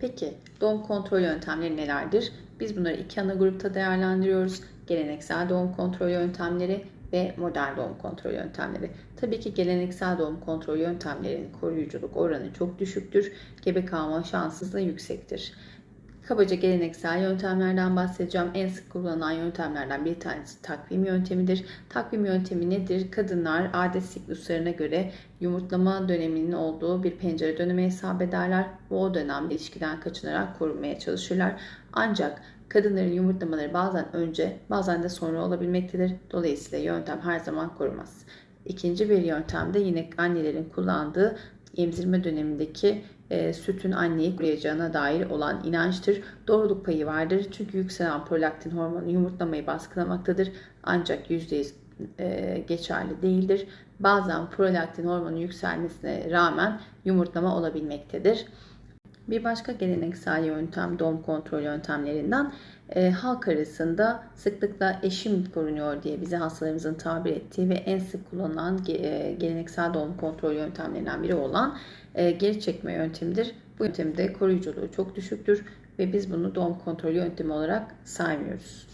Peki doğum kontrol yöntemleri nelerdir? Biz bunları iki ana grupta değerlendiriyoruz. Geleneksel doğum kontrol yöntemleri ve modern doğum kontrol yöntemleri. Tabii ki geleneksel doğum kontrol yöntemlerinin koruyuculuk oranı çok düşüktür. Gebe kalma da yüksektir. Kabaca geleneksel yöntemlerden bahsedeceğim. En sık kullanılan yöntemlerden bir tanesi takvim yöntemidir. Takvim yöntemi nedir? Kadınlar adet sikluslarına göre yumurtlama döneminin olduğu bir pencere dönemi hesap ederler ve o dönemde ilişkiden kaçınarak korunmaya çalışırlar. Ancak kadınların yumurtlamaları bazen önce bazen de sonra olabilmektedir. Dolayısıyla yöntem her zaman korumaz. İkinci bir yöntem de yine annelerin kullandığı emzirme dönemindeki e, sütün anneyi koruyacağına dair olan inançtır. Doğruluk payı vardır çünkü yükselen prolaktin hormonu yumurtlamayı baskılamaktadır ancak %100 e, geçerli değildir. Bazen prolaktin hormonu yükselmesine rağmen yumurtlama olabilmektedir. Bir başka geleneksel yöntem doğum kontrol yöntemlerinden e, halk arasında sıklıkla eşim korunuyor diye bize hastalarımızın tabir ettiği ve en sık kullanılan e, geleneksel doğum kontrol yöntemlerinden biri olan e, geri çekme yöntemidir. Bu yöntemde koruyuculuğu çok düşüktür ve biz bunu doğum kontrolü yöntemi olarak saymıyoruz.